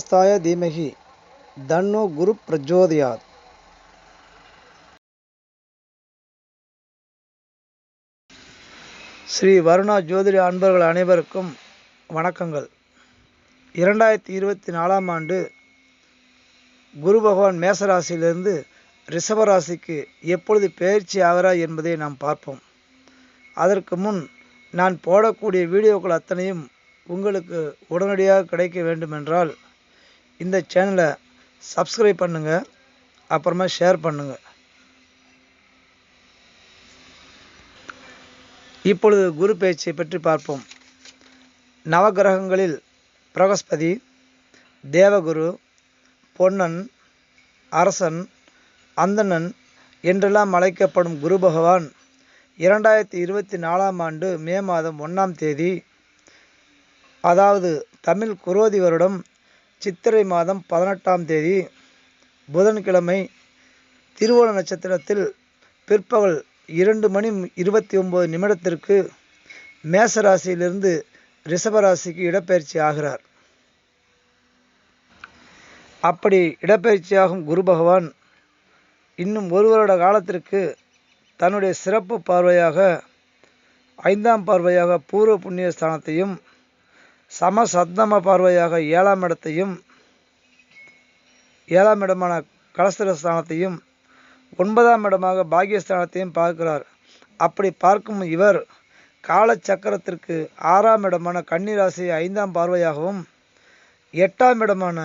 தன்னஸ்தாய தீமகி தன்னோ குரு பிரச்சோதயாத் ஸ்ரீ வருணா ஜோதிட அன்பர்கள் அனைவருக்கும் வணக்கங்கள் இரண்டாயிரத்தி இருபத்தி நாலாம் ஆண்டு குரு பகவான் மேசராசியிலிருந்து ரிஷபராசிக்கு எப்பொழுது பயிற்சி ஆகிறார் என்பதை நாம் பார்ப்போம். அதற்கு முன் நான் போடக்கூடிய வீடியோக்கள் அத்தனையும் உங்களுக்கு உடனடியாக கிடைக்க வேண்டுமென்றால் இந்த சேனலை சப்ஸ்கிரைப் பண்ணுங்கள் அப்புறமா ஷேர் பண்ணுங்கள் இப்பொழுது குரு பேச்சை பற்றி பார்ப்போம். நவகிரகங்களில் பிரகஸ்பதி தேவகுரு பொன்னன் அரசன் அந்தணன் என்றெல்லாம் அழைக்கப்படும் குரு பகவான் இரண்டாயிரத்தி இருபத்தி நாலாம் ஆண்டு மே மாதம் ஒன்றாம் தேதி அதாவது தமிழ் குரோதி வருடம் சித்திரை மாதம் பதினெட்டாம் தேதி புதன்கிழமை திருவோண நட்சத்திரத்தில் பிற்பகல் இரண்டு மணி இருபத்தி ஒம்பது நிமிடத்திற்கு மேசராசியிலிருந்து ரிஷபராசிக்கு இடப்பெயர்ச்சி ஆகிறார். அப்படி இடப்பெயர்ச்சியாகும் குரு பகவான் இன்னும் ஒரு வருட காலத்திற்கு தன்னுடைய சிறப்பு பார்வையாக ஐந்தாம் பார்வையாக பூர்வ புண்ணிய ஸ்தானத்தையும் சம சப்தம பார்வையாக ஏழாம் இடத்தையும் ஏழாம் இடமான கலஸ்திர ஸ்தானத்தையும் ஒன்பதாம் இடமாக பாகியஸ்தானத்தையும் பார்க்கிறார். அப்படி பார்க்கும் இவர் காலச்சக்கரத்திற்கு ஆறாம் இடமான கன்னிராசி ஐந்தாம் பார்வையாகவும் எட்டாம் இடமான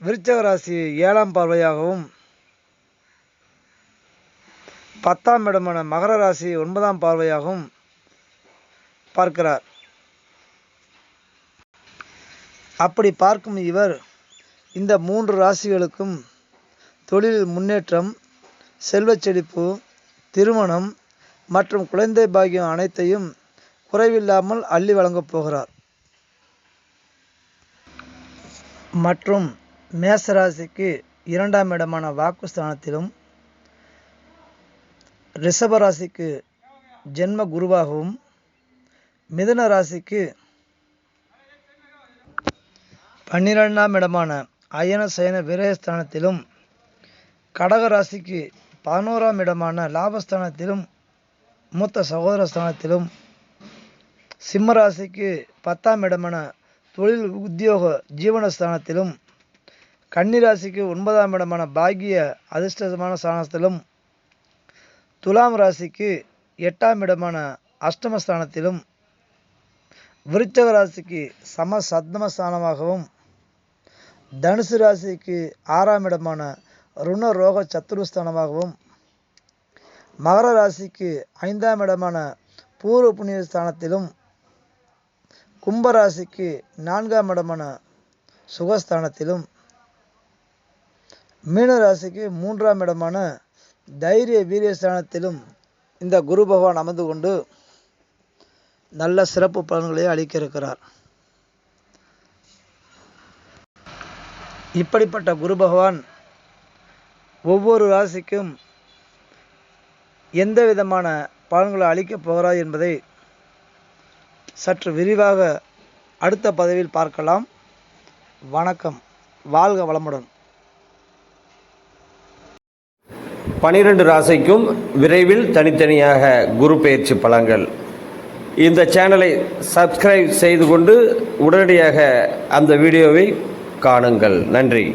விருச்சக ராசி ஏழாம் பார்வையாகவும் பத்தாம் இடமான மகர ராசி ஒன்பதாம் பார்வையாகவும் பார்க்கிறார். அப்படி பார்க்கும் இவர் இந்த மூன்று ராசிகளுக்கும் தொழிலில் முன்னேற்றம் செல்வச் செழிப்பு திருமணம் மற்றும் குழந்தை பாக்கியம் அனைத்தையும் குறைவில்லாமல் அள்ளி வழங்கப் போகிறார். மற்றும் மேசராசிக்கு இரண்டாம் இடமான வாக்குஸ்தானத்திலும் ரிஷபராசிக்கு ஜென்ம குருவாகவும் மிதன ராசிக்கு பன்னிரெண்டாம் இடமான அயன சயன விரயஸ்தானத்திலும் கடக ராசிக்கு பதினோராம் இடமான லாபஸ்தானத்திலும் மூத்த சகோதர ஸ்தானத்திலும் சிம்ம ராசிக்கு பத்தாம் இடமான தொழில் உத்தியோக ஜீவனஸ்தானத்திலும் கன்னிராசிக்கு ஒன்பதாம் இடமான பாகிய அதிர்ஷ்டமான ஸ்தானத்திலும் துலாம் ராசிக்கு எட்டாம் இடமான அஷ்டமஸ்தானத்திலும் விருச்சக ராசிக்கு சம சத்மஸ்தானமாகவும் தனுசு ராசிக்கு ஆறாம் இடமான ருண ரோக சத்துருஸ்தானமாகவும் மகர ராசிக்கு ஐந்தாம் இடமான பூர்வ புண்ணிய ஸ்தானத்திலும் கும்பராசிக்கு நான்காம் இடமான சுகஸ்தானத்திலும் மீன ராசிக்கு மூன்றாம் இடமான தைரிய வீரியஸ்தானத்திலும் இந்த குரு பகவான் அமர்ந்து கொண்டு நல்ல சிறப்பு பலன்களை அளிக்க இருக்கிறார். இப்படிப்பட்ட குரு பகவான் ஒவ்வொரு ராசிக்கும் எந்த விதமான பலன்களை அளிக்கப் போகிறார் என்பதை சற்று விரிவாக அடுத்த பதவியில் பார்க்கலாம். வணக்கம். வாழ்க வளமுடன். பனிரெண்டு ராசிக்கும் விரைவில் தனித்தனியாக குரு பயிற்சி பலன்கள். இந்த சேனலை சப்ஸ்கிரைப் செய்து கொண்டு உடனடியாக அந்த வீடியோவை காணுங்கள். நன்றி.